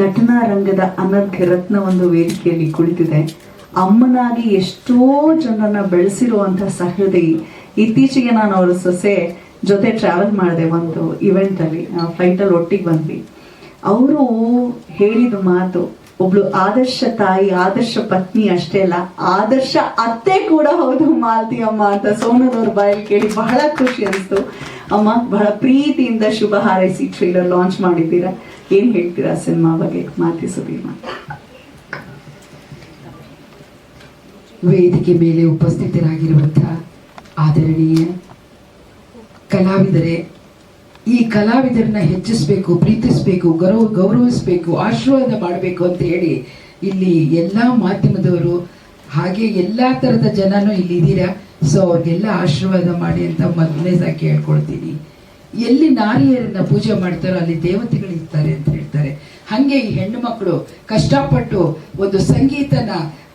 ನಟನಾ ರಂಗದ ಅನರ್ಘ್ಯ ರತ್ನ ಒಂದು ವೇದಿಕೆಯಲ್ಲಿ ಕುಳಿತಿದೆ. ಅಮ್ಮನಾಗಿ ಎಷ್ಟೋ ಜನರನ್ನ ಬೆಳೆಸಿರುವಂಥ ಸಹೃದಯಿ. ಇತ್ತೀಚೆಗೆ ನಾನು ಅವರ ಸೊಸೆ ಜೊತೆ ಟ್ರಾವೆಲ್ ಮಾಡಿದೆ ಒಂದು ಇವೆಂಟ್ ಅಲ್ಲಿ ಫ್ಲೈಟ್ ಅಲ್ಲಿ ಒಟ್ಟಿಗೆ ಬಂದ್ವಿ. ಅವರು ಹೇಳಿದ ಮಾತು, ಒಬ್ಳು ಆದರ್ಶ ತಾಯಿ, ಆದರ್ಶ ಪತ್ನಿ ಅಷ್ಟೇ ಅಲ್ಲ, ಆದರ್ಶ ಅತ್ತೆ ಕೂಡ ಹೌದು ಮಾಲ್ತಿ ಅಮ್ಮ ಅಂತ ಸೋಮನವ್ರ ಬಾಯಲ್ಲಿ ಕೇಳಿ ಬಹಳ ಖುಷಿ ಅನಿಸ್ತು. ಅಮ್ಮ, ಬಹಳ ಪ್ರೀತಿಯಿಂದ ಶುಭ ಹಾರೈಸಿ ಟ್ರೈಲರ್ ಲಾಂಚ್ ಮಾಡಿದ್ದೀರಾ. ಏನ್ ಹೇಳ್ತೀರಾ ಸಿನಿಮಾ ಬಗ್ಗೆ? ಮಾತಿ ಸುದೀಮ ವೇದಿಕೆ ಮೇಲೆ ಉಪಸ್ಥಿತರಾಗಿರುವಂತಹ ಆದರಣೀಯ ಕಲಾವಿದರೇ, ಈ ಕಲಾವಿದರನ್ನ ಹೆಚ್ಚಿಸಬೇಕು, ಪ್ರೀತಿಸಬೇಕು, ಗೌರವ, ಗೌರವಿಸಬೇಕು, ಆಶೀರ್ವಾದ ಮಾಡಬೇಕು ಅಂತ ಹೇಳಿ ಇಲ್ಲಿ ಎಲ್ಲ ಮಾಧ್ಯಮದವರು ಹಾಗೆ ಎಲ್ಲ ತರದ ಜನನೂ ಇಲ್ಲಿ ಇದ್ದೀರಾ? ಸೊ ಅವ್ರಿಗೆಲ್ಲ ಆಶೀರ್ವಾದ ಮಾಡಿ ಅಂತ ಮೊದಲನೇದಾಗಿ ಕೇಳ್ಕೊಳ್ತೀನಿ. ಎಲ್ಲಿ ನಾರಿಯರನ್ನ ಪೂಜೆ ಮಾಡ್ತಾರೋ ಅಲ್ಲಿ ದೇವತೆಗಳು ಇರ್ತಾರೆ ಅಂತ ಹೇಳ್ತಾರೆ. ಹಂಗೆ ಈ ಹೆಣ್ಣು ಮಕ್ಕಳು ಕಷ್ಟಪಟ್ಟು ಒಂದು ಸಂಗೀತನ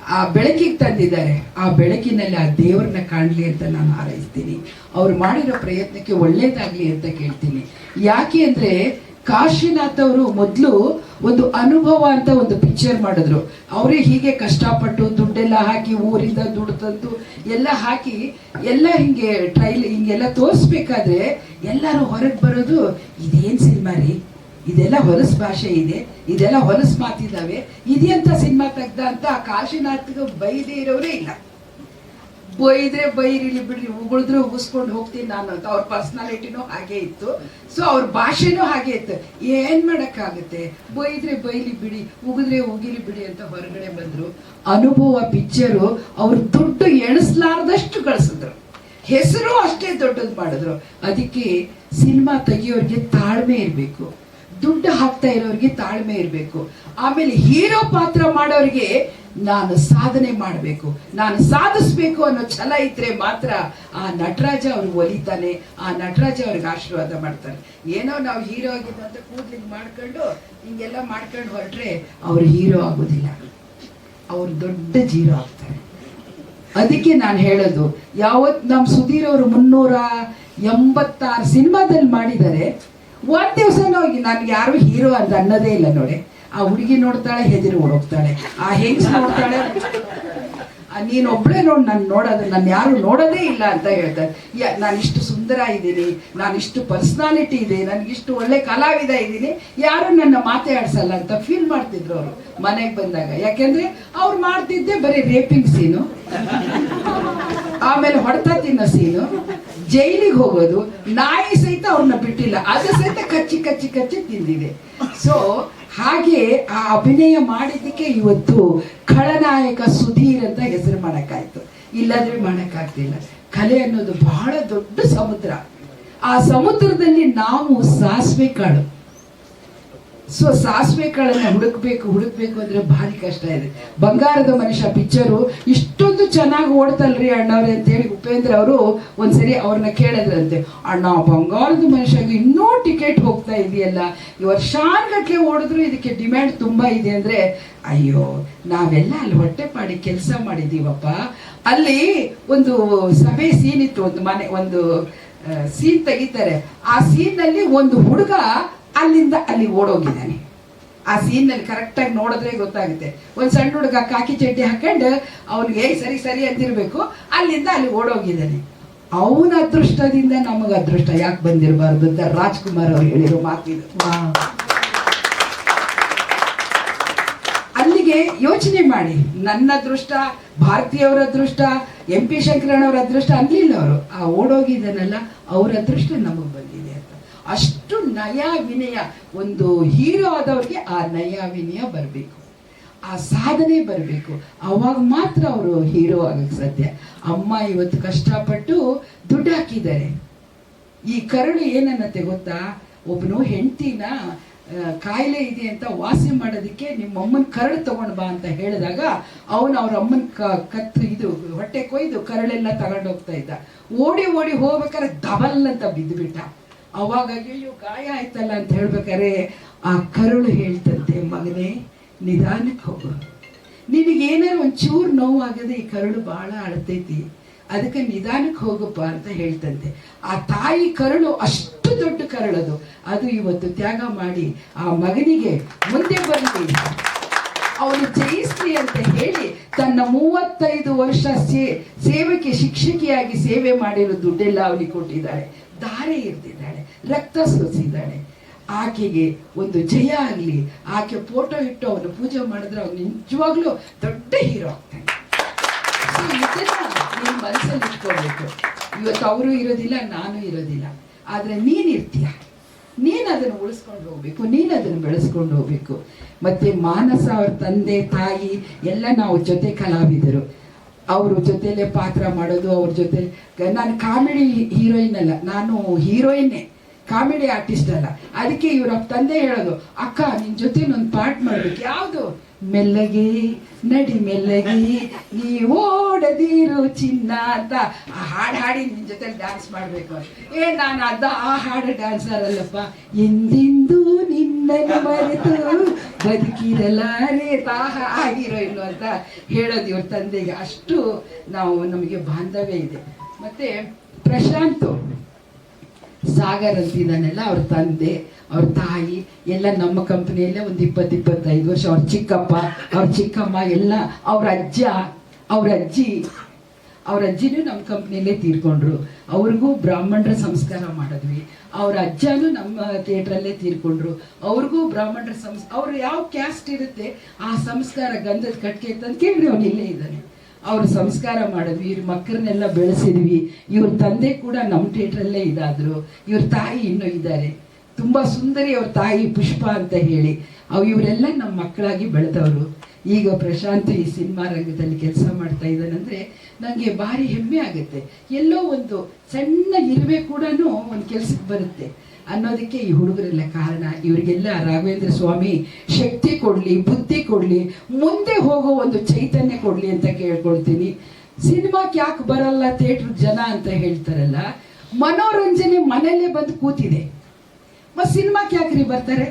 ಆ ಬೆಳಕಿಗೆ ತಂದಿದ್ದಾರೆ. ಆ ಬೆಳಕಿನಲ್ಲಿ ಆ ದೇವರನ್ನ ಕಾಣಲಿ ಅಂತ ನಾನು ಹಾರೈಸ್ತೀನಿ. ಅವ್ರು ಮಾಡಿರೋ ಪ್ರಯತ್ನಕ್ಕೆ ಒಳ್ಳೇದಾಗ್ಲಿ ಅಂತ ಕೇಳ್ತೀನಿ. ಯಾಕೆ ಅಂದ್ರೆ ಕಾಶಿನಾಥ್ ಅವರು ಮೊದಲು ಒಂದು ಅನುಭವ ಅಂತ ಒಂದು ಪಿಕ್ಚರ್ ಮಾಡಿದ್ರು. ಅವರೇ ಹೀಗೆ ಕಷ್ಟಪಟ್ಟು ದುಡ್ಡೆಲ್ಲ ಹಾಕಿ ಊರಿಂದ ದುಡ್ಡು ತಂದು ಎಲ್ಲ ಹಾಕಿ ಎಲ್ಲ ಹಿಂಗೆ ಟ್ರೈಲ್ ಹಿಂಗೆಲ್ಲ ತೋರಿಸ್ಬೇಕಾದ್ರೆ ಎಲ್ಲರೂ ಹೊರಗೆ ಬರೋದು, ಇದೇನ್ ಸಿನಿಮಾ ರೀ? ಇದೆಲ್ಲ ಹೊಲಸು ಭಾಷೆ ಇದೆ, ಇದೆಲ್ಲ ಹೊಲಸು ಮಾತಿದ್ದಾವೆ ಇದೆಂತ ಸಿನಿಮಾ ತೆಗ್ದ ಅಂತ ಕಾಶಿನಾಥ್ಗೆ ಬೈದೇ ಇರೋರೇ ಇಲ್ಲ. ಬೈದ್ರೆ ಬೈರಿಲಿ ಬಿಡ್ರಿ, ಉಗುಳಿದ್ರೆ ಉಗಿಸ್ಕೊಂಡು ಹೋಗ್ತೀನಿ ನಾನು ಅಂತ. ಅವ್ರ ಪರ್ಸ್ನಾಲಿಟಿನೂ ಹಾಗೆ ಇತ್ತು. ಸೊ ಅವ್ರ ಭಾಷೆನೂ ಹಾಗೆ ಇತ್ತು. ಏನ್ ಮಾಡಕ್ಕಾಗುತ್ತೆ? ಬೈದ್ರೆ ಬೈಲಿ ಬಿಡಿ, ಉಗಿದ್ರೆ ಉಗಿಲಿ ಬಿಡಿ ಅಂತ ಹೊರಗಡೆ ಬಂದ್ರು. ಅನುಭವ ಪಿಕ್ಚರು ಅವ್ರ ದುಡ್ಡು ಎಣಿಸ್ಲಾರ್ದಷ್ಟು ಗಳಿಸಿದ್ರು ಹೆಸರು ಅಷ್ಟೇ ದೊಡ್ಡದು ಮಾಡಿದ್ರು. ಅದಕ್ಕೆ ಸಿನಿಮಾ ತೆಗಿಯೋರಿಗೆ ತಾಳ್ಮೆ ಇರಬೇಕು. ದುಡ್ಡು ಹಾಕ್ತಾ ಇರೋರಿಗೆ ತಾಳ್ಮೆ ಇರಬೇಕು. ಆಮೇಲೆ ಹೀರೋ ಪಾತ್ರ ಮಾಡೋರಿಗೆ ನಾನು ಸಾಧನೆ ಮಾಡಬೇಕು. ನಾನು ಸಾಧಿಸ್ಬೇಕು ಅನ್ನೋ ಛಲ ಇದ್ರೆ ಮಾತ್ರ ಆ ನಟರಾಜ ಅವ್ರಿಗೆ ಒಲಿತಾನೆ, ಆ ನಟರಾಜ ಅವ್ರಿಗೆ ಆಶೀರ್ವಾದ ಮಾಡ್ತಾರೆ. ಏನೋ ನಾವು ಹೀರೋ ಆಗಿದ್ದು ಅಂತ ಕೂದ್ಲಿಂಗ್ ಮಾಡ್ಕೊಂಡು, ಹಿಂಗೆಲ್ಲ ಮಾಡ್ಕೊಂಡು ಹೊರಟ್ರೆ ಅವ್ರು ಹೀರೋ ಆಗೋದಿಲ್ಲ. ಅವ್ರು ದೊಡ್ಡ ಜೀರೋ ಆಗ್ತಾರೆ. ಅದಕ್ಕೆ ನಾನು ಹೇಳೋದು, ಯಾವತ್ ನಮ್ಮ ಸುಧೀರ್ ಅವರು ಮುನ್ನೂರ ಎಂಬತ್ತಾರು ಸಿನಿಮಾದಲ್ಲಿ ಮಾಡಿದ್ದಾರೆ ಒಂದ್ ಹೋಗಿ ನನ್ಗೆ ಯಾರು ಹೀರೋ ಅಂತ ಅನ್ನೋದೇ ಇಲ್ಲ ನೋಡಿ. ಆ ಹುಡುಗಿ ನೋಡ್ತಾಳೆ ಹೆದರಿ ಓಡೋಗ್ತಾಳೆ. ಆ ಹೆಂಗ್ಸ್ ನೋಡ್ತಾಳೆ? ನೀನ್ ಒಬ್ಳೆ ನೋಡ್, ನಾನು ನೋಡೋದು, ನಾನು ಯಾರು ನೋಡೋದೇ ಇಲ್ಲ ಅಂತ ಹೇಳ್ತಾರೆ. ನಾನು ಇಷ್ಟು ಸುಂದರ ಇದ್ದೀನಿ, ನಾನು ಇಷ್ಟು ಪರ್ಸನಾಲಿಟಿ ಇದೆ ನನಗಿಷ್ಟು ಒಳ್ಳೆ ಕಲಾವಿದ ಇದ್ದೀನಿ. ಯಾರು ನನ್ನ ಮಾತಾಡ್ಸಲ್ಲ ಅಂತ ಫೀಲ್ ಮಾಡ್ತಿದ್ರು ಅವರು ಮನೆಗೆ ಬಂದಾಗ. ಯಾಕೆಂದ್ರೆ ಅವ್ರು ಮಾಡ್ತಿದ್ದೆ ಬರೀ ರೇಪಿಂಗ್ ಸೀನು ಆಮೇಲೆ ಹೊಡೆತ ತಿನ್ನೋ ಸೀನು ಜೈಲಿಗೆ ಹೋಗೋದು, ನಾಯಿ ಸಹಿತ ಅವ್ರನ್ನ ಬಿಟ್ಟಿಲ್ಲ. ಅದು ಸಹಿತ ಕಚ್ಚಿ ಕಚ್ಚಿ ಕಚ್ಚಿ ತಿಂದಿದೆ. ಸೊ ಹಾಗೆ ಆ ಅಭಿನಯ ಮಾಡಿದ್ದಕ್ಕೆ ಇವತ್ತು ಖಳನಾಯಕ ಸುಧೀರ್ ಅಂತ ಹೆಸರು ಮಾಡೋಕ್ಕಾಯ್ತು. ಇಲ್ಲಾಂದ್ರೆ ಮಾಡಕ್ಕಾಗ್ತಿಲ್ಲ. ಕಲೆ ಅನ್ನೋದು ಬಹಳ ದೊಡ್ಡ ಸಮುದ್ರ. ಆ ಸಮುದ್ರದಲ್ಲಿ ನಾವು ಸಾಸಿವೆ ಕಾಳು. ಸೊ ಸಾಸಿವೆ ಕಾಳನ್ನ ಹುಡುಕ್ಬೇಕು ಹುಡುಕ್ಬೇಕು ಅಂದ್ರೆ ಭಾರಿ ಕಷ್ಟ ಇದೆ. ಬಂಗಾರದ ಮನುಷ್ಯ ಪಿಕ್ಚರು ಇಷ್ಟೊಂದು ಚೆನ್ನಾಗಿ ಓಡ್ತಲ್ರಿ ಅಣ್ಣವ್ರೆ ಅಂತೇಳಿ ಉಪೇಂದ್ರ ಅವರು ಒಂದ್ಸರಿ ಅವ್ರನ್ನ ಕೇಳಿದ್ರಂತೆ. ಅಣ್ಣ, ಬಂಗಾರದ ಮನುಷ್ಯಗೆ ಇನ್ನೂ ಟಿಕೆಟ್ ಹೋಗ್ತಾ ಇದೆಯಲ್ಲ, ಈ ವರ್ಷಾನ್ಗಟ್ಲೆ ಓಡಿದ್ರು ಇದಕ್ಕೆ ಡಿಮ್ಯಾಂಡ್ ತುಂಬಾ ಇದೆ ಅಂದ್ರೆ, ಅಯ್ಯೋ, ನಾವೆಲ್ಲ ಅಲ್ಲಿ ಹೊಟ್ಟೆ ಪಾಡಿ ಕೆಲಸ ಮಾಡಿದೀವಪ್ಪ. ಅಲ್ಲಿ ಒಂದು ಸಭೆ ಸೀನ್ ಇತ್ತು, ಒಂದು ಮನೆ, ಒಂದು ಸೀನ್ ತೆಗಿತಾರೆ. ಆ ಸೀನ್ನಲ್ಲಿ ಒಂದು ಹುಡುಗ ಅಲ್ಲಿಂದ ಅಲ್ಲಿ ಓಡೋಗಿದ್ದಾನೆ. ಆ ಸೀನ್ ಕರೆಕ್ಟಾಗಿ ಕರೆಕ್ಟ್ ಆಗಿ ನೋಡಿದ್ರೆ ಗೊತ್ತಾಗುತ್ತೆ. ಒಂದು ಸಣ್ಣ ಹುಡುಗ ಕಾಕಿ ಚಡ್ಡಿ ಹಾಕೊಂಡು ಅವನಿಗೆ ಸರಿ ಸರಿ ಅಂತಿರಬೇಕು. ಅಲ್ಲಿಂದ ಅಲ್ಲಿ ಓಡೋಗಿದ್ದಾನೆ. ಅವನ ಅದೃಷ್ಟದಿಂದ ನಮಗೆ ಅದೃಷ್ಟ ಯಾಕೆ ಬಂದಿರಬಾರ್ದು ಅಂತ ರಾಜ್ಕುಮಾರ್ ಅವ್ರು ಹೇಳಿರೋ ಮಾತಿದು ಅಲ್ಲಿಗೆ ಯೋಚನೆ ಮಾಡಿ ನನ್ನ ಅದೃಷ್ಟ ಭಾರತೀಯವರ ಅದೃಷ್ಟ ಎಂ ಪಿ ಶಂಕರಣ್ಣವ್ರ ಅದೃಷ್ಟ ಅನ್ಲಿಲ್ಲ ಅವರು. ಆ ಓಡೋಗಿದ್ದಾನಲ್ಲ ಅವ್ರ ಅದೃಷ್ಟ ನಮಗೆ ಬಂದಿದೆ ಅಂತ. ಅಷ್ಟು ನಯ ವಿನಯ ಒಂದು ಹೀರೋ ಆದವ್ರಿಗೆ ಆ ನಯ ವಿನಯ ಬರಬೇಕು. ಆ ಸಾಧನೆ ಬರಬೇಕು. ಅವಾಗ ಮಾತ್ರ ಅವರು ಹೀರೋ ಆಗಕ್ಕೆ ಸಾಧ್ಯ. ಅಮ್ಮ ಇವತ್ತು ಕಷ್ಟಪಟ್ಟು ದುಡ್ಡು ಹಾಕಿದ್ದಾರೆ ಈ ಕರುಳು ಏನನ್ನತ್ತೆ ಗೊತ್ತಾ? ಒಬ್ಬನು ಹೆಂಡತಿನ ಕಾಯಿಲೆ ಇದೆ ಅಂತ ವಾಸಿ ಮಾಡೋದಕ್ಕೆ ನಿಮ್ಮ ಅಮ್ಮನ ಕರಳು ತಗೊಂಡು ಬಾ ಅಂತ ಹೇಳಿದಾಗ ಅವನು ಅವ್ರ ಅಮ್ಮನ ಕತ್ತು ಇದು, ಹೊಟ್ಟೆ ಕೊಯ್ದು ಕರಳೆಲ್ಲ ತಗೊಂಡೋಗ್ತಾ ಇದ್ದ. ಓಡಿ ಓಡಿ ಹೋಗ್ಬೇಕಾದ್ರೆ ಡಬಲ್ ಅಂತ ಬಿದ್ದುಬಿಟ್ಟ ಅವಾಗ ಅಯ್ಯೋ ಗಾಯ ಆಯ್ತಲ್ಲ ಅಂತ ಹೇಳ್ಬೇಕಾರೆ ಆ ಕರುಳು ಹೇಳ್ತಂತೆ, ಮಗನೇ, ನಿಧಾನಕ್ಕೆ ಹೋಗು. ನಿನಗೇನಾರು ಒಂಚೂರು ನೋವಾಗದೆ ಈ ಕರುಳು ಬಹಳ ಅಳತೈತಿ ಅದಕ್ಕೆ ನಿಧಾನಕ್ಕೆ ಹೋಗಪ್ಪ ಅಂತ ಹೇಳ್ತಂತೆ. ಆ ತಾಯಿ ಕರುಳು ಅಷ್ಟು ದೊಡ್ಡ ಕರುಳದು ಅದು. ಇವತ್ತು ತ್ಯಾಗ ಮಾಡಿ ಆ ಮಗನಿಗೆ ಮುಂದೆ ಬರಲಿ ಅವನು ಜಯಿಸ್ಲಿ ಅಂತ ಹೇಳಿ ತನ್ನ ಮೂವತ್ತೈದು ವರ್ಷ ಸೇ ಸೇವಕ್ಕೆ ಶಿಕ್ಷಕಿಯಾಗಿ ಸೇವೆ ಮಾಡಿರೋ ದುಡ್ಡೆಲ್ಲ ಅವನಿಗೆ ಕೊಟ್ಟಿದ್ದಾಳೆ ದಾರೆ ಇರ್ತಿದ್ದಾಳೆ ರಕ್ತ ಸೋಸಿದ್ದಾಳೆ ಆಕೆಗೆ ಒಂದು ಜಯ ಆಗಲಿ, ಆಕೆ ಫೋಟೋ ಇಟ್ಟು ಅವನು ಪೂಜೆ ಮಾಡಿದ್ರೆ ಅವನು ನಿಜವಾಗ್ಲೂ ದೊಡ್ಡ ಹೀರೋ ಆಗ್ತಾನೆ. ಮನಸ್ಸಲ್ಲಿ ಇಟ್ಕೊಳ್ಬೇಕು. ಇವತ್ತು ಅವರು ಇರೋದಿಲ್ಲ, ನಾನು ಇರೋದಿಲ್ಲ. ಆದರೆ ನೀನು ಇರ್ತೀಯ. ನೀನು ಅದನ್ನು ಉಳಿಸ್ಕೊಂಡು ಹೋಗ್ಬೇಕು, ನೀನು ಅದನ್ನು ಬೆಳೆಸ್ಕೊಂಡು ಹೋಗ್ಬೇಕು. ಮತ್ತೆ ಮಾನಸ ಅವ್ರ ತಂದೆ, ತಾಯಿ, ಎಲ್ಲ ನಾವು ಜೊತೆ ಕಲಾವಿದರು. ಅವ್ರ ಜೊತೆಲೆ ಪಾತ್ರ ಮಾಡೋದು, ಅವ್ರ ಜೊತೆ ನಾನು ಕಾಮಿಡಿ ಹೀರೋಯಿನ್ ಅಲ್ಲ, ನಾನು ಹೀರೋಯಿನ್ನೇ ಕಾಮಿಡಿ ಆರ್ಟಿಸ್ಟ್ ಅಲ್ಲ. ಅದಕ್ಕೆ ಇವ್ರ ತಂದೆ ಹೇಳೋದು, ಅಕ್ಕ, ನಿನ್ ಜೊತೆ ಒಂದು ಪಾರ್ಟ್ ಮಾಡ್ಬೇಕು. ಯಾವುದು? ಮೆಲ್ಲಗೆ, ನಡಿ ಮೆಲ್ಲಗೆ, ನೀ ಓಡದಿರು ಚಿನ್ನ ಅಂತ. ಆ ಹಾಡು ಹಾಡಿ ನಿನ್ ಜೊತೆ ಡ್ಯಾನ್ಸ್ ಮಾಡ್ಬೇಕು. ಏ, ನಾನು ಅದ ಆ ಹಾಡು ಡ್ಯಾನ್ಸರ್ ಅಲ್ಲಪ್ಪ. ಎಂದಿಂದು ನಿನ್ನ ಮರೆತು ಬದುಕಿರಲಾರೆ ತಾಹ ಆಗಿರೋ ಇಲ್ಲೋ ಅಂತ ಹೇಳೋದು ಇವ್ರ ತಂದೆಗೆ. ಅಷ್ಟು ನಾವು ನಮಗೆ ಬಾಂಧವ್ಯ ಇದೆ. ಮತ್ತೆ ಪ್ರಶಾಂತ್, ಸಾಗರ್ ಅಂತಿದ್ದಾನೆಲ್ಲ ಅವ್ರ ತಂದೆ, ಅವ್ರ ತಾಯಿ, ಎಲ್ಲ ನಮ್ಮ ಕಂಪ್ನಿಯಲ್ಲೇ ಒಂದು ಇಪ್ಪತ್ತು ಇಪ್ಪತ್ತೈದು ವರ್ಷ. ಅವ್ರ ಚಿಕ್ಕಪ್ಪ, ಅವ್ರ ಚಿಕ್ಕಮ್ಮ, ಎಲ್ಲ ಅವ್ರ ಅಜ್ಜ, ಅವ್ರ ಅಜ್ಜಿ ಅವ್ರ ಅಜ್ಜಿನೂ ನಮ್ಮ ಕಂಪ್ನಿಯಲ್ಲೇ ತೀರ್ಕೊಂಡ್ರು. ಅವ್ರಿಗೂ ಬ್ರಾಹ್ಮಣರ ಸಂಸ್ಕಾರ ಮಾಡಿದ್ವಿ. ಅವ್ರ ಅಜ್ಜನೂ ನಮ್ಮ ಥಿಯೇಟ್ರಲ್ಲೇ ತೀರ್ಕೊಂಡ್ರು. ಅವ್ರಿಗೂ ಬ್ರಾಹ್ಮಣರ ಸಂಸ್, ಅವ್ರು ಯಾವ ಕ್ಯಾಸ್ಟ್ ಇರುತ್ತೆ, ಆ ಸಂಸ್ಕಾರ ಗಂಧದ ಕಟ್ಟಿಗೆ ಅಂತ ಕೇಳಿ ಅವ್ನು ಇಲ್ಲೇ ಇದ್ದಾನೆ. ಅವ್ರ ಸಂಸ್ಕಾರ ಮಾಡಿದ್ವಿ, ಇವ್ರ ಮಕ್ಕಳನ್ನೆಲ್ಲ ಬೆಳೆಸಿದ್ವಿ. ಇವ್ರ ತಂದೆ ಕೂಡ ನಮ್ಮ ಥಿಯೇಟ್ರಲ್ಲೇ ಇದಾದ್ರು. ಇವ್ರ ತಾಯಿ ಇನ್ನೂ ಇದ್ದಾರೆ. ತುಂಬಾ ಸುಂದರಿ ಅವ್ರ ತಾಯಿ ಪುಷ್ಪ ಅಂತ ಹೇಳಿ. ಅವು ಇವರೆಲ್ಲ ನಮ್ಮ ಮಕ್ಕಳಾಗಿ ಬೆಳೆದವರು. ಈಗ ಪ್ರಶಾಂತ್ ಈ ಸಿನಿಮಾ ರಂಗದಲ್ಲಿ ಕೆಲಸ ಮಾಡ್ತಾ ಇದ್ದಾನಂದ್ರೆ ನನಗೆ ಭಾರಿ ಹೆಮ್ಮೆ ಆಗುತ್ತೆ. ಎಲ್ಲೋ ಒಂದು ಸಣ್ಣ ಇರುವೆ ಕೂಡ ಒಂದು ಕೆಲ್ಸಕ್ಕೆ ಬರುತ್ತೆ. ಅನ್ನೋದಕ್ಕೆ ಈ ಹುಡುಗರೆಲ್ಲ ಕಾರಣ. ಇವರಿಗೆಲ್ಲ ರಾಘವೇಂದ್ರ ಸ್ವಾಮಿ, ಶಕ್ತಿ ಕೊಡ್ಲಿ, ಬುದ್ಧಿ ಕೊಡ್ಲಿ, ಮುಂದೆ ಹೋಗೋ ಒಂದು ಚೈತನ್ಯ ಕೊಡ್ಲಿ ಅಂತ ಕೇಳ್ಕೊಳ್ತೀನಿ. ಸಿನಿಮಾಕ್ಕೆ ಯಾಕೆ ಬರಲ್ಲ ಥಿಯೇಟ್ರ್ ಜನ ಅಂತ ಹೇಳ್ತಾರಲ್ಲ, ಮನೋರಂಜನೆ ಮನೆಯಲ್ಲೇ ಬಂದು ಕೂತಿದೆ. ಮತ್ತೆ ಸಿನಿಮಾಕ್ಕೆ ಯಾಕ್ರಿ ಬರ್ತಾರೆ?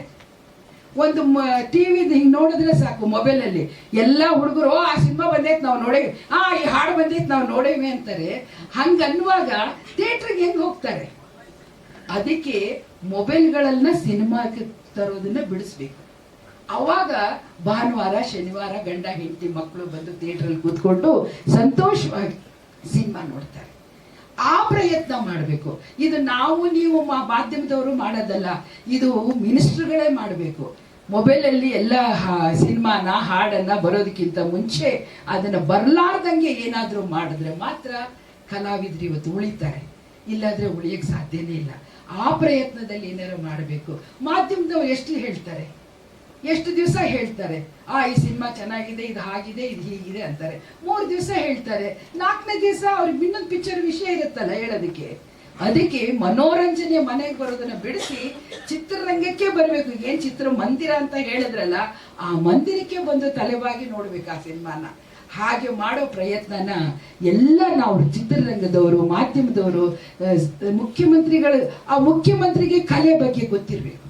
ಒಂದು ಟಿವಿ ಹಿಂಗೆ ನೋಡಿದ್ರೆ ಸಾಕು ಮೊಬೈಲ್ ಅಲ್ಲಿ. ಎಲ್ಲಾ ಹುಡುಗರು ಆ ಸಿನಿಮಾ ಬಂದೈತೆ, ನಾವು ನೋಡೇವಿ ಆ, ಈ ಹಾಡು ಬಂದೈತೆ, ನಾವು ನೋಡೇವಿ ಅಂತಾರೆ. ಹಂಗ ಅನ್ನುವಾಗ ಥಿಯೇಟ್ರಿಗೆ ಹೆಂಗ್ ಹೋಗ್ತಾರೆ? ಅದಕ್ಕೆ ಮೊಬೈಲ್ಗಳನ್ನ ಸಿನಿಮಾಕ್ಕೆ ತರೋದನ್ನ ಬಿಡಿಸ್ಬೇಕು. ಅವಾಗ ಭಾನುವಾರ, ಶನಿವಾರ ಗಂಡ, ಹೆಂಡತಿ ಮಕ್ಕಳು ಬಂದು ಥಿಯೇಟ್ರಲ್ಲಿ ಕೂತ್ಕೊಂಡು ಸಂತೋಷವಾಗಿ ಸಿನಿಮಾ ನೋಡ್ತಾರೆ. ಆ ಪ್ರಯತ್ನ ಮಾಡಬೇಕು. ಇದು ನಾವು ನೀವು ಮಾಧ್ಯಮದವರು ಮಾಡೋದಲ್ಲ. ಇದು ಮಿನಿಸ್ಟ್ರುಗಳೇ ಮಾಡಬೇಕು. ಮೊಬೈಲಲ್ಲಿ ಎಲ್ಲ ಸಿನಿಮಾನ, ಹಾಡನ್ನ ಬರೋದಕ್ಕಿಂತ ಮುಂಚೆ ಅದನ್ನ ಬರಲಾರ್ದಂಗೆ ಏನಾದರೂ ಮಾಡಿದ್ರೆ ಮಾತ್ರ ಕಲಾವಿದರು ಇವತ್ತು ಉಳಿತಾರೆ. ಇಲ್ಲಾದ್ರೆ ಉಳಿಯೋಕ್ಕೆ ಸಾಧ್ಯನೇ ಇಲ್ಲ. ಆ ಪ್ರಯತ್ನದಲ್ಲಿ ಏನಾರು ಮಾಡಬೇಕು. ಮಾಧ್ಯಮದವ್ರು ಎಷ್ಟು ಹೇಳ್ತಾರೆ? ಎಷ್ಟು ದಿವಸ ಹೇಳ್ತಾರೆ? ಆ, ಈ ಸಿನಿಮಾ ಚೆನ್ನಾಗಿದೆ, ಇದು ಹಾಗಿದೆ, ಇದು ಹೀಗಿದೆ ಅಂತಾರೆ. ಮೂರು ದಿವಸ ಹೇಳ್ತಾರೆ. ನಾಲ್ಕನೇ ದಿವಸ ಅವ್ರಿಗೆ ಇನ್ನೊಂದು ಪಿಕ್ಚರ್ ವಿಷಯ ಇರುತ್ತಲ್ಲ ಹೇಳೋದಕ್ಕೆ? ಅದಕ್ಕೆ ಮನೋರಂಜನೆ ಮನೆಗೆ ಬರೋದನ್ನ ಬಿಡಿಸಿ ಚಿತ್ರರಂಗಕ್ಕೆ ಬರಬೇಕು. ಏನ್ ಚಿತ್ರ ಮಂದಿರ ಅಂತ ಹೇಳಿದ್ರಲ್ಲ, ಆ ಮಂದಿರಕ್ಕೆ ಬಂದು ತಲೆಬಾಗಿ ನೋಡ್ಬೇಕು ಆ ಸಿನಿಮಾನ. ಹಾಗೆ ಮಾಡೋ ಪ್ರಯತ್ನನ ಎಲ್ಲ ನಾವು ಚಿತ್ರರಂಗದವರು, ಮಾಧ್ಯಮದವರು ಮುಖ್ಯಮಂತ್ರಿಗಳು, ಆ ಮುಖ್ಯಮಂತ್ರಿಗೆ ಕಲೆ ಬಗ್ಗೆ ಗೊತ್ತಿರಬೇಕು.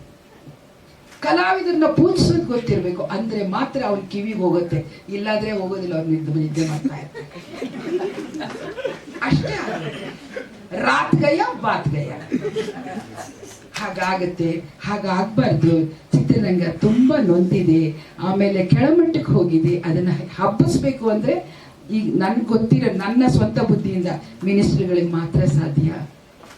ಕಲಾವಿದರನ್ನ ಪೂಜಿಸೋದು ಗೊತ್ತಿರಬೇಕು. ಅಂದ್ರೆ ಮಾತ್ರ ಅವ್ರ ಕಿವಿಗೆ ಹೋಗುತ್ತೆ. ಇಲ್ಲಾದ್ರೆ ಹೋಗೋದಿಲ್ಲ, ಅವ್ರ ನಿದ್ದೆ ಮಾಡ್ತಾ ಇರ್ತಾರೆ. ಅಷ್ಟೇ ರಾತ್ ಗಯ ಬಾತ್ ಗಯ ಹಾಗಾಗತ್ತೆ, ಹಾಗಾಗ್ಬಾರ್ದು. ಚಿತ್ರರಂಗ ತುಂಬಾ ನೊಂದಿದೆ. ಆಮೇಲೆ ಕೆಳಮಟ್ಟಕ್ಕೆ ಹೋಗಿದೆ. ಅದನ್ನ ಹಬ್ಬಿಸ್ಬೇಕು ಅಂದ್ರೆ ಈಗ ನನ್ಗೆ ಗೊತ್ತಿರೋ ನನ್ನ ಸ್ವಂತ ಬುದ್ಧಿಯಿಂದ ಮಿನಿಸ್ಟ್ರಿಗಳಿಗೆ ಮಾತ್ರ ಸಾಧ್ಯ.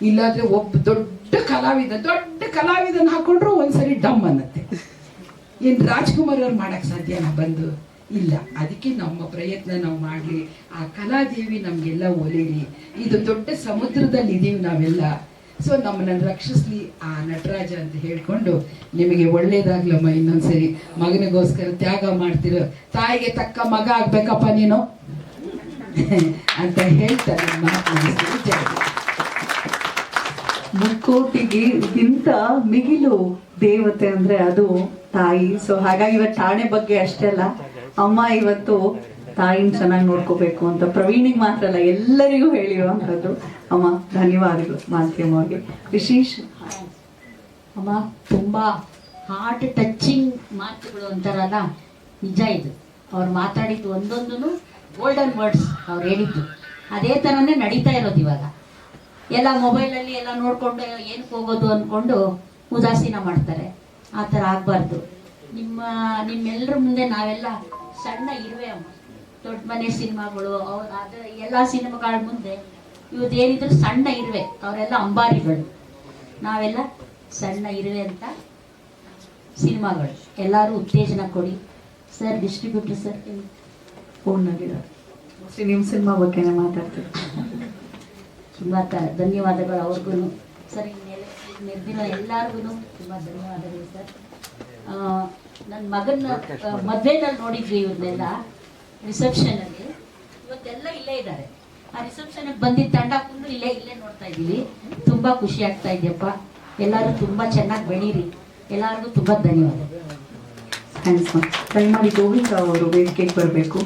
ಇಲ್ಲಾದ್ರೆ ಒಬ್ಬ ದೊಡ್ಡ ಕಲಾವಿದ, ದೊಡ್ಡ ಕಲಾವಿದನ ಹಾಕೊಂಡ್ರು ಒಂದ್ಸರಿ ಡಮ್ ಅನ್ನತ್ತೆ. ಏನ್ ರಾಜ್ಕುಮಾರ್ ಅವ್ರು ಮಾಡಕ್ ಸಾಧ್ಯನಾ ಬಂದು? ಇಲ್ಲ, ಅದಕ್ಕೆ ನಮ್ಮ ಪ್ರಯತ್ನ ನಾವು ಮಾಡ್ಲಿ. ಆ ಕಲಾದೇವಿ ನಮಗೆಲ್ಲ ಒಲಿರಿ. ಇದು ದೊಡ್ಡ ಸಮುದ್ರದಲ್ಲಿ ಇದೀವಿ ನಾವೆಲ್ಲ. ಸೊ ನಮ್ಮನ್ನ ರಕ್ಷಿಸ್ಲಿ ಆ ನಟರಾಜ ಅಂತ ಹೇಳ್ಕೊಂಡು ನಿಮಗೆ ಒಳ್ಳೇದಾಗ್ಲಮ್ಮ ಇನ್ನೊಂದ್ಸರಿ. ಮಗನಿಗೋಸ್ಕರ ತ್ಯಾಗ ಮಾಡ್ತಿರೋ. ತಾಯಿಗೆ ತಕ್ಕ ಮಗ ಆಗ್ಬೇಕಪ್ಪ ನೀನು? ಅಂತ ಹೇಳ್ತಾರೆ. ಮುಕ್ಕೋಟಿಗೆ ಇಂತ ಮಿಗಿಲು ದೇವತೆ ಅಂದ್ರೆ ಅದು ತಾಯಿ. ಸೊ ಹಾಗಾಗಿ ಇವತ್ತು ಠಾಣೆ ಬಗ್ಗೆ ಅಷ್ಟೇ ಅಲ್ಲ. ಅಮ್ಮ ಇವತ್ತು ತಾಯಿನ ಚೆನ್ನಾಗಿ ನೋಡ್ಕೋಬೇಕು ಅಂತ ಪ್ರವೀಣಿಗೆ ಮಾತ್ರ ಅಲ್ಲ, ಎಲ್ಲರಿಗೂ ಹೇಳಿರುವಂಥದ್ದು. ಅಮ್ಮ, ಧನ್ಯವಾದಗಳು ಮಾಧ್ಯಮವಾಗಿ ವಿಶೇಷ? ಅಮ್ಮ, ತುಂಬಾ ಹಾರ್ಟ್ ಟಚ್ಚಿಂಗ್ ಮಾತುಗಳು ಅಂತಾರಲ್ಲ ನಿಜ ಇದು. ಅವ್ರು ಮಾತಾಡಿದ್ದು ಒಂದೊಂದು ಗೋಲ್ಡನ್ ವರ್ಡ್ಸ್ ಅವ್ರು ಹೇಳಿದ್ದು. ಅದೇ ಥರನೇ ನಡೀತಾ ಇರೋದು ಇವಾಗ. ಎಲ್ಲ ಮೊಬೈಲಲ್ಲಿ ಎಲ್ಲ ನೋಡ್ಕೊಂಡು ಏನಕ್ಕೆ ಹೋಗೋದು ಅಂದ್ಕೊಂಡು ಉದಾಸೀನ ಮಾಡ್ತಾರೆ. ಆ ಥರ ಆಗಬಾರ್ದು. ನಿಮ್ಮ ನಿಮ್ಮೆಲ್ಲರ ಮುಂದೆ ನಾವೆಲ್ಲ ಸಣ್ಣ ಇರುವೆ ಅಮ್ಮ. ದೊಡ್ಡ ಮನೆ ಸಿನಿಮಾಗಳು ಅವ್ರ ಅದ ಎಲ್ಲ ಸಿನಿಮಾಗಳ ಮುಂದೆ ಇವತ್ತೇನಿದ್ರು ಸಣ್ಣ ಇರುವೆ ಅವರೆಲ್ಲ ಅಂಬಾರಿಗಳು. ನಾವೆಲ್ಲ ಸಣ್ಣ ಇರುವೆ ಅಂತ ಸಿನಿಮಾಗಳು. ಎಲ್ಲರೂ ಉತ್ತೇಜನ ಕೊಡಿ. Sir distributor sir phone mostly ನಿಮ್ಮ ಸಿನಿಮಾ ಬಗ್ಗೆನೇ ಮಾತಾಡ್ತೀವಿ. ತುಂಬ ಧನ್ಯವಾದಗಳು ಅವ್ರಿಗೂ ಸರ್ ಇನ್ನೆಲ್ಲ ನೆರೆದಿರೋ ಎಲ್ಲರಿಗೂ ತುಂಬ ಧನ್ಯವಾದಗಳು ಸರ್. ನನ್ನ ಮಗನ ಮದುವೆನಲ್ಲಿ ನೋಡಿದ್ವಿ ಇವ್ರನ್ನೆಲ್ಲ ರಿಸೆಪ್ಷನಲ್ಲಿ. ಇವತ್ತೆಲ್ಲ ಇಲ್ಲೇ ಇದ್ದಾರೆ. ಆ ರಿಸೆಪ್ಷನ್ಗೆ ಬಂದಿದ್ದ ತಂಡ ಫುಲ್ಲು ಇಲ್ಲೇ ಇಲ್ಲೇ ನೋಡ್ತಾ ಇದ್ದೀವಿ. ತುಂಬ ಖುಷಿ ಆಗ್ತಾ ಇದೆಯಪ್ಪ. ಎಲ್ಲರೂ ತುಂಬ ಚೆನ್ನಾಗಿ ಬೆಳೀರಿ. ಎಲ್ಲರಿಗೂ ತುಂಬ ಧನ್ಯವಾದ. ಥ್ಯಾಂಕ್ಸ್ ದಯಮಾಡಿ ಗೋವಿಂದ ಅವರು ವೇದಿಕೆಗೆ ಬರಬೇಕು.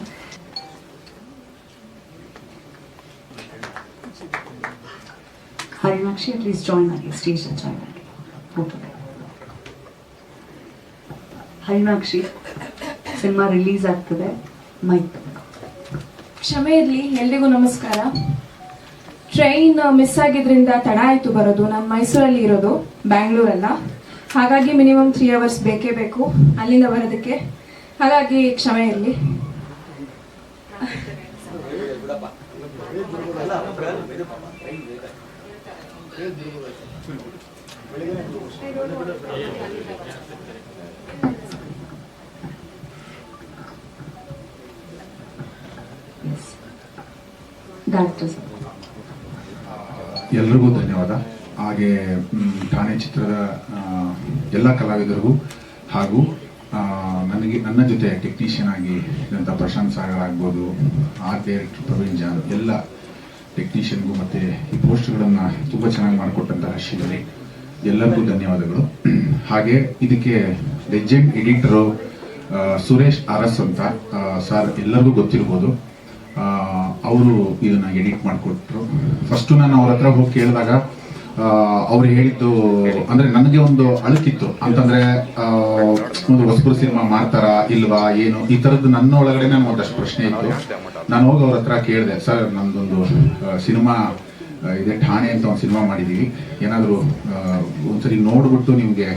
ಹರಿಣಾಕ್ಷಿ ಪ್ಲೀಸ್ ಜಾಯ್ನ್ ಆಗಿ ಸ್ಟೇಜ್ ಜಾಯ್ನ್ ಆಗಿ ಓಕೆ ಹರಿಣಾಕ್ಷಿ ಸಿನಿಮಾ ರಿಲೀಸ್ ಆಗ್ತದೆ ಮೈಕ್ ಕ್ಷಮೆ ಇರಲಿ ಎಲ್ರಿಗೂ ನಮಸ್ಕಾರ ಟ್ರೈನ್ ಮಿಸ್ ಆಗಿದ್ರಿಂದ ತಡ ಆಯಿತು ಬರೋದು ನಾನು ಮೈಸೂರಲ್ಲಿ ಇರೋದು ಬ್ಯಾಂಗ್ಳೂರಲ್ಲ ಹಾಗಾಗಿ ಮಿನಿಮಮ್ ತ್ರೀ ಅವರ್ಸ್ ಬೇಕೇ ಬೇಕು ಅಲ್ಲಿಂದ ಬರೋದಕ್ಕೆ ಹಾಗಾಗಿ ಕ್ಷಮೆ ಇರಲಿ ಎಲ್ರಿಗೂ ಧನ್ಯವಾದ. ಹಾಗೆ ಠಾಣೆ ಚಿತ್ರದ ಎಲ್ಲ ಕಲಾವಿದರಿಗೂ ಹಾಗೂ ನನಗೆ, ನನ್ನ ಜೊತೆ ಟೆಕ್ನಿಷಿಯನ್ ಆಗಿ ಇದ್ದಂಥ ಪ್ರಶಾಂತ್ ಸಾಗರ್ ಆಗ್ಬೋದು, ಆರ್ ಡೈರೆಕ್ಟರ್ ಪ್ರವೀಣ್ ಜಾನ್ ಎಲ್ಲ ಟೆಕ್ನಿಷಿಯನ್ಗೂ ಮತ್ತು ಈ ಪೋಸ್ಟ್ಗಳನ್ನು ತುಂಬ ಚೆನ್ನಾಗಿ ಮಾಡಿಕೊಟ್ಟಂತಹ ಶಿವರಿ ಎಲ್ಲರಿಗೂ ಧನ್ಯವಾದಗಳು. ಹಾಗೆ, ಇದಕ್ಕೆ ಲೆಜೆಂಡ್ ಎಡಿಟರು ಸುರೇಶ್ ಅರಸ್ ಅಂತ ಸರ್ ಎಲ್ಲರಿಗೂ ಗೊತ್ತಿರ್ಬೋದು. ಅವರು ಇದನ್ನ ಎಡಿಟ್ ಮಾಡಿಕೊಟ್ರು. ಫಸ್ಟ್ ನಾನು ಅವ್ರ ಹತ್ರ ಹೋಗಿ ಕೇಳಿದಾಗ ಅವ್ರು ಹೇಳಿದ್ದು, ಅಂದ್ರೆ ನನಗೆ ಒಂದು ಅಳುಕಿತ್ತು. ಅಂತಂದ್ರೆ ಒಂದು ಹೊಸಬರು ಸಿನಿಮಾ ಮಾಡ್ತಾರಾ ಇಲ್ವಾ, ಏನು, ಈ ತರದ್ದು ನನ್ನ ಒಳಗಡೆ ನಾನು ಒಂದಷ್ಟು ಪ್ರಶ್ನೆ ಇತ್ತು. ನಾನು ಹೋಗಿ ಅವ್ರ ಹತ್ರ ಕೇಳಿದೆ, ಸರ್ ನಂದೊಂದು ಸಿನಿಮಾ ಇದೆ, ಠಾಣೆ ಅಂತ ಒಂದು ಸಿನಿಮಾ ಮಾಡಿದೀವಿ. ಏನಾದರೂ ಒಂದ್ಸರಿ ನೋಡ್ಬಿಟ್ಟು ನಿಮಗೆ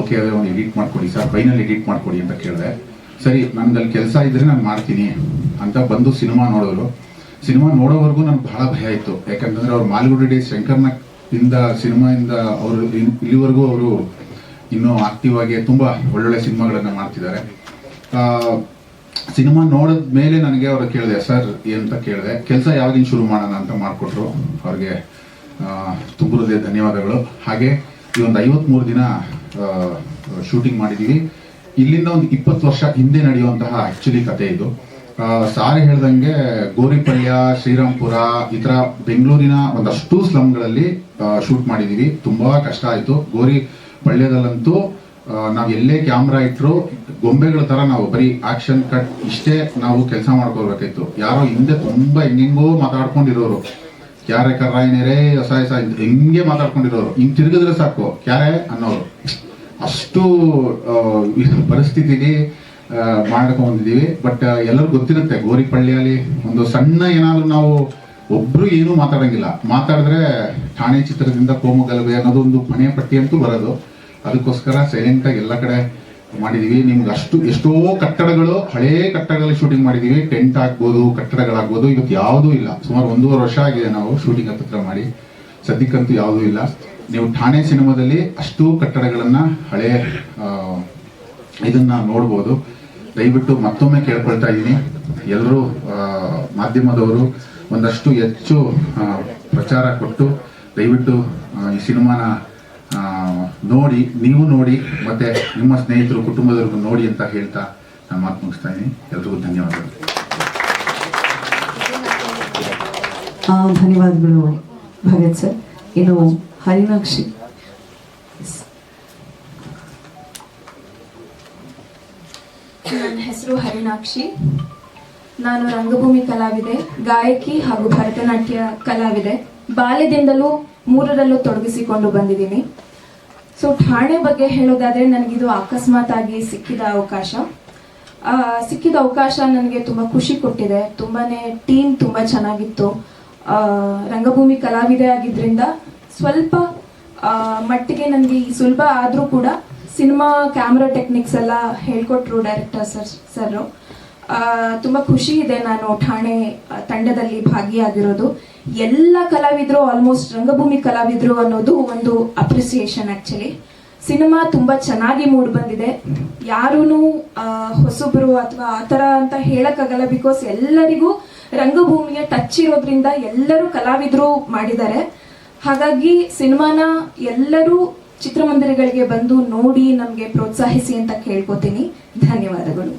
ಓಕೆ ಆದರೆ ಒಂದು ಎಡಿಟ್ ಮಾಡ್ಕೊಡಿ, ಸರ್ ಫೈನಲ್ ಎಡಿಟ್ ಮಾಡ್ಕೊಡಿ ಅಂತ ಕೇಳಿದೆ. ಸರಿ ನಂದಲ್ಲಿ ಕೆಲಸ ಇದ್ರೆ ನಾನು ಮಾಡ್ತೀನಿ ಅಂತ ಬಂದು ಸಿನಿಮಾ ನೋಡೋರು ಸಿನಿಮಾ ನೋಡೋವರೆಗೂ ನನ್ಗೆ ಬಹಳ ಭಯ ಇತ್ತು. ಯಾಕಂತಂದ್ರೆ ಅವ್ರು ಮಾಲ್ಗುಡಿ ಡೇ ಶಂಕರ್ನ ಇಂದ ಸಿನಿಮಾಯಿಂದ ಅವರು ಇಲ್ಲಿವರೆಗೂ ಅವರು ಇನ್ನೂ ಆಕ್ಟಿವ್ ಆಗಿ ತುಂಬಾ ಒಳ್ಳೊಳ್ಳೆ ಸಿನಿಮಾಗಳನ್ನ ಮಾಡ್ತಿದ್ದಾರೆ. ಸಿನಿಮಾ ನೋಡಿದ ಮೇಲೆ ನನಗೆ ಅವ್ರು ಕೇಳಿದೆ, ಸರ್ ಅಂತ ಕೇಳಿದೆ? ಕೆಲಸ ಯಾವಾಗಿನ ಶುರು ಮಾಡೋಣ ಅಂತ ಮಾಡಿಕೊಟ್ರು ಅವ್ರಿಗೆ. ತುಂಬ ಧನ್ಯವಾದಗಳು. ಹಾಗೆ ಈ ಒಂದು ಐವತ್ಮೂರು ದಿನ ಶೂಟಿಂಗ್ ಮಾಡಿದ್ದೀವಿ ಇಲ್ಲಿಂದ ಒಂದು ಇಪ್ಪತ್ತು ವರ್ಷ ಹಿಂದೆ ನಡೆಯುವಂತಹ ಆ್ಯಕ್ಚುಲಿ ಕತೆ ಇದು. ಸಾರಿ ಹೇಳ್ದಂಗೆ ಗೋರಿಪಳ್ಯ ಶ್ರೀರಾಮ್ಪುರ ಈ ತರ ಬೆಂಗಳೂರಿನ ಒಂದಷ್ಟು ಸ್ಲಮ್ಗಳಲ್ಲಿ ಶೂಟ್ ಮಾಡಿದೀವಿ. ತುಂಬಾ ಕಷ್ಟ ಆಯ್ತು. ಗೋರಿ ಪಳ್ಯದಲ್ಲಂತೂ ನಾವು ಎಲ್ಲೇ ಕ್ಯಾಮ್ರಾ ಇಟ್ರು ಗೊಂಬೆಗಳ ತರ ನಾವು ಬರೀ ಆಕ್ಷನ್ ಕಟ್ ಇಷ್ಟೇ ನಾವು ಕೆಲಸ ಮಾಡ್ಕೋಬೇಕಾಯ್ತು ಯಾರೋ ಹಿಂದೆ ತುಂಬಾ ಹೆಂಗೆಂಗೋ ಮಾತಾಡ್ಕೊಂಡಿರೋರು. ಕ್ಯಾರೆ ಕರ್ರಾಯ್ನೇರೇ ಹೊಸ ಹೊಸ ಹೆಂಗೆ ಮಾತಾಡ್ಕೊಂಡಿರೋರು. ಹಿಂಗ್ ತಿರುಗಿದ್ರೆ ಸಾಕು. ಕ್ಯಾರೆ ಅನ್ನೋರು. ಅಷ್ಟು ಆ, ಈ ಪರಿಸ್ಥಿತಿಲಿ ಆ, ಮಾಡ್ಕೊಂಡ್ ಬಂದಿದೀವಿ ಬಟ್ ಎಲ್ಲರೂ ಗೊತ್ತಿರುತ್ತೆ ಗೋರಿಪಳ್ಳಿಯಲ್ಲಿ ಒಂದು ಸಣ್ಣ ಏನಾದರೂ ನಾವು ಒಬ್ರು ಏನು ಮಾತಾಡಂಗಿಲ್ಲ. ಮಾತಾಡಿದ್ರೆ ಠಾಣೆ ಚಿತ್ರದಿಂದ ಕೋಮು ಗಲಭೆ ಅನ್ನೋದು ಒಂದು ಮನೆ ಪಟ್ಟಿ ಅಂತೂ ಬರೋದು. ಅದಕ್ಕೋಸ್ಕರ ಸೈಲೆಂಟಾಗಿ ಎಲ್ಲ ಕಡೆ ಮಾಡಿದೀವಿ. ನಿಮ್ಗೆ ಅಷ್ಟು ಎಷ್ಟೋ ಕಟ್ಟಡಗಳು ಹಳೇ ಕಟ್ಟಡಗಳಲ್ಲಿ ಶೂಟಿಂಗ್ ಮಾಡಿದೀವಿ. ಟೆಂಟ್ ಆಗ್ಬೋದು ಕಟ್ಟಡಗಳಾಗ್ಬೋದು ಇವತ್ತು ಯಾವುದೂ ಇಲ್ಲ. ಸುಮಾರು ಒಂದೂವರೆ ವರ್ಷ ಆಗಿದೆ ನಾವು ಶೂಟಿಂಗ್ ಹತ್ತಿರ ಮಾಡಿ. ಸದ್ಯಕ್ಕಂತೂ ಯಾವುದೂ ಇಲ್ಲ. ನೀವು ಠಾಣೆ ಸಿನಿಮಾದಲ್ಲಿ ಅಷ್ಟು ಕಟ್ಟಡಗಳನ್ನು ಹಳೆ ಇದನ್ನ ನೋಡ್ಬೋದು. ದಯವಿಟ್ಟು ಮತ್ತೊಮ್ಮೆ ಕೇಳ್ಕೊಳ್ತಾ ಇದ್ದೀನಿ. ಎಲ್ಲರೂ ಮಾಧ್ಯಮದವರು ಒಂದಷ್ಟು ಹೆಚ್ಚು ಪ್ರಚಾರ ಕೊಟ್ಟು ದಯವಿಟ್ಟು ಈ ಸಿನಿಮಾನ ನೋಡಿ, ನೀವು ನೋಡಿ, ಮತ್ತೆ ನಿಮ್ಮ ಸ್ನೇಹಿತರು, ಕುಟುಂಬದವ್ರಿಗೂ ನೋಡಿ ಅಂತ ಹೇಳ್ತಾ ನಾನು ಮಾತು ಮುಗಿಸ್ತಾ ಇದ್ದೀನಿ. ಎಲ್ರಿಗೂ ಧನ್ಯವಾದಗಳು. ಧನ್ಯವಾದಗಳು ಭಗತ್ ಸರ್. ಇನ್ನು ಹರಿಣಾಕ್ಷಿ ನನ್ನ ಹೆಸರು ಹರಿಣಾಕ್ಷಿ. ನಾನು ರಂಗಭೂಮಿ ಕಲಾವಿದೆ, ಗಾಯಕಿ ಹಾಗೂ ಭರತನಾಟ್ಯ ಕಲಾವಿದೆ. ಬಾಲ್ಯದಿಂದಲೂ ಮೂರರಲ್ಲೂ ತೊಡಗಿಸಿಕೊಂಡು ಬಂದಿದ್ದೀನಿ. ಸೊ ಠಾಣೆ ಬಗ್ಗೆ ಹೇಳೋದಾದ್ರೆ ನನಗಿದು ಅಕಸ್ಮಾತ್ ಆಗಿ ಸಿಕ್ಕಿದ ಅವಕಾಶ. ಸಿಕ್ಕಿದ ಅವಕಾಶ ನನಗೆ ತುಂಬ ಖುಷಿ ಕೊಟ್ಟಿದೆ. ತುಂಬಾನೇ ಟೀಮ್ ತುಂಬ ಚೆನ್ನಾಗಿತ್ತು. ರಂಗಭೂಮಿ ಕಲಾವಿದೆ ಆಗಿದ್ರಿಂದ ಸ್ವಲ್ಪ ಮಟ್ಟಿಗೆ ನನಗೆ ಸುಲಭ ಆದರೂ ಕೂಡ ಸಿನಿಮಾ ಕ್ಯಾಮ್ರಾ ಟೆಕ್ನಿಕ್ಸ್ ಎಲ್ಲ ಹೇಳ್ಕೊಟ್ರು ಡೈರೆಕ್ಟರ್ ಸರ್ ಸರ್ ತುಂಬ ಖುಷಿ ಇದೆ ನಾನು ಠಾಣೆ ತಂಡದಲ್ಲಿ ಭಾಗಿಯಾಗಿರೋದು. ಎಲ್ಲ ಕಲಾವಿದರು ಆಲ್ಮೋಸ್ಟ್ ರಂಗಭೂಮಿ ಕಲಾವಿದರು ಅನ್ನೋದು ಒಂದು ಅಪ್ರಿಸಿಯೇಷನ್ ಆ್ಯಕ್ಚುಲಿ ಸಿನಿಮಾ ತುಂಬ ಚೆನ್ನಾಗಿ ಮೂಡ್ ಬಂದಿದೆ. ಯಾರೂ ಹೊಸಬ್ರು ಅಥವಾ ಆ ಥರ ಅಂತ ಹೇಳೋಕ್ಕಾಗಲ್ಲ ಬಿಕಾಸ್ ಎಲ್ಲರಿಗೂ ರಂಗಭೂಮಿಯ ಟಚ್ ಇರೋದ್ರಿಂದ ಎಲ್ಲರೂ ಕಲಾವಿದರು ಮಾಡಿದ್ದಾರೆ. ಹಾಗಾಗಿ ಸಿನಿಮಾನ ಎಲ್ಲರೂ ಚಿತ್ರಮಂದಿರಗಳಿಗೆ ಬಂದು ನೋಡಿ ನಮಗೆ ಪ್ರೋತ್ಸಾಹಿಸಿ ಅಂತ ಕೇಳ್ಕೊತೀನಿ. ಧನ್ಯವಾದಗಳು.